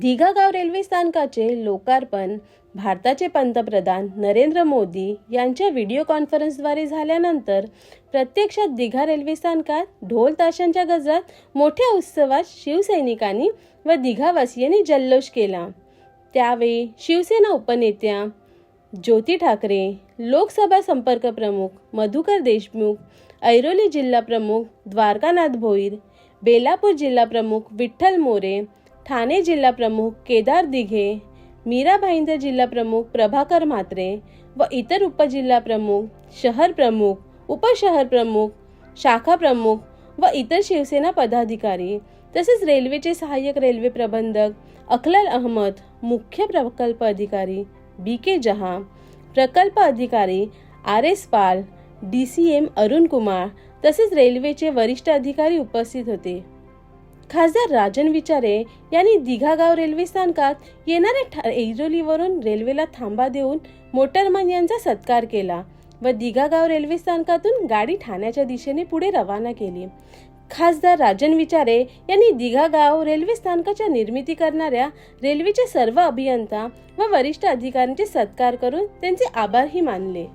दिघागाव railway स्थानकाचे लोकार्पण भारताचे पंतप्रधान नरेंद्र मोदी यांच्या व्हिडिओ कॉन्फरन्सद्वारे झाल्यानंतर प्रत्यक्षात दिघा रेल्वे स्थानकात ढोल ताशांच्या गजरात मोठ्या उत्सवात शिवसैनिकांनी व दिघावासियांनी जल्लोष केला. त्यावेळी शिवसेना उपनेत्या ज्योती ठाकरे लोकसभा संपर्क प्रमुख मधुकर देशमुख ऐरोली जिल्हा प्रमुख द्वारकानाथ भोईर बेलापूर जिल्हा प्रमुख विठ्ठल मोरे ठाणे जिल्हा प्रमुख केदार दिघे मीरा भाईंदर जिल्हा प्रमुख प्रभाकर म्हात्रे व इतर उपजिल्हा प्रमुख शहर प्रमुख उपशहर प्रमुख शाखा प्रमुख व इतर शिवसेना पदाधिकारी तसेच रेल्वेचे सहाय्यक रेल्वे प्रबंधक अखलाल अहमद मुख्य प्रकल्प अधिकारी बी के जहा प्रकल्प अधिकारी R S Pal D C M Arun Kumar तसेच रेल्वेचे वरिष्ठ अधिकारी उपस्थित होते. खासदार राजन विचारे यांनी दिघागाव रेल्वे स्थानकात येणाऱ्या ठा- ऐरोलीवरून रेल्वेला थांबा देऊन मोटरमन यांचा सत्कार केला व दिघागाव रेल्वे स्थानकातून गाडी ठाण्याच्या दिशेने पुढे रवाना केली. खासदार राजन विचारे यांनी दिघागाव रेल्वे स्थानकाच्या निर्मिती करणाऱ्या रेल्वेचे सर्व अभियंता व वरिष्ठ अधिकाऱ्यांचे सत्कार करून त्यांचे आभारही मानले.